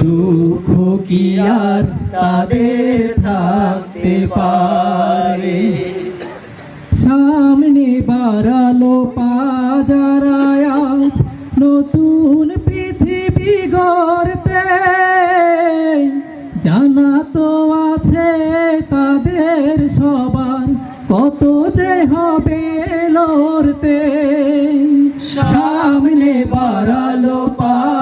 দুঃখ কি আর তাদের থাকতে পারে? সামনে বাড়ালো পাজারায় আজ নতুন পৃথিবী গড়তে। জানা তো আছে তাদের সবার কত যে হবে লড়তে। সামনে বাড়ালো পাজারায়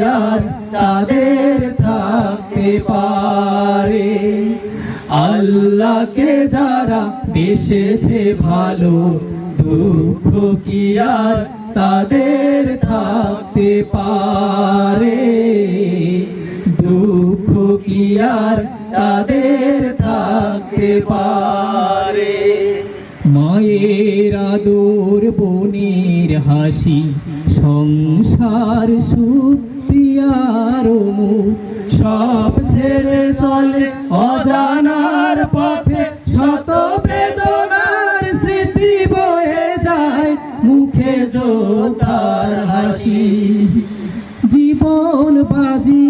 আর তাদের থাকতে পারে? আল্লাহকে যারা বেসেছে ভালো, দুঃখ কি আর তাদের থাকতে পারে? দুঃখ কি আর তাদের থাকতে পারে? মায়ের আদর, বোনের হাসি সংসার সুপ্রিয়ার সব ছেড়ে চলে অজানার পথে শত বেদনার স্মৃতি বয়ে যায়। মুখে জোতার হাসি। জীবন বাজি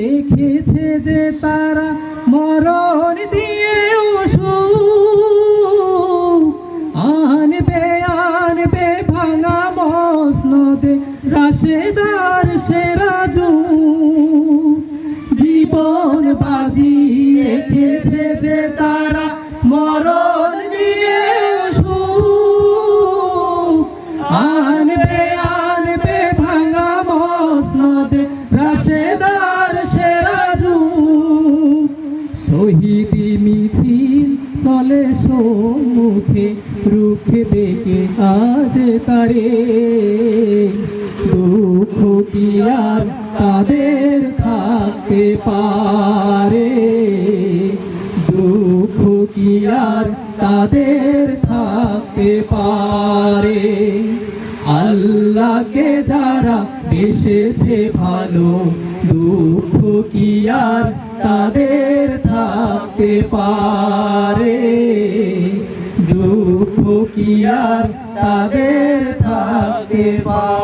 রেখেছে যে তারা মরণ দিয়ে আনবে আনবে, ভাঙা রাশেদার সেরাজু জীবন বাজি রেখেছে যে তারা মরণ নিয়ে আনবে আনবে, ভাঙা মসনদে রাশেদার সেরাজু শহীদি মিছিল চলে সম্মুখে রুখে দেখে আজ তারে। দুঃখ তাদের থাকতে পারে? দুঃখ কি আর তাদের থাকতে পারে? আল্লাহকে যারা বেসেছে ভালো, দুঃখ কি তাদের থাকতে পারে? দুঃখ কি তাদের থাকতে পারে?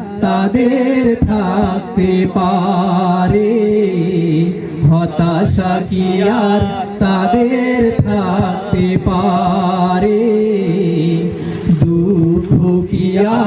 তাদের থাকতে পারে। হতাশা কি আর তাদের থাকতে পারে? দুঃখ কি আর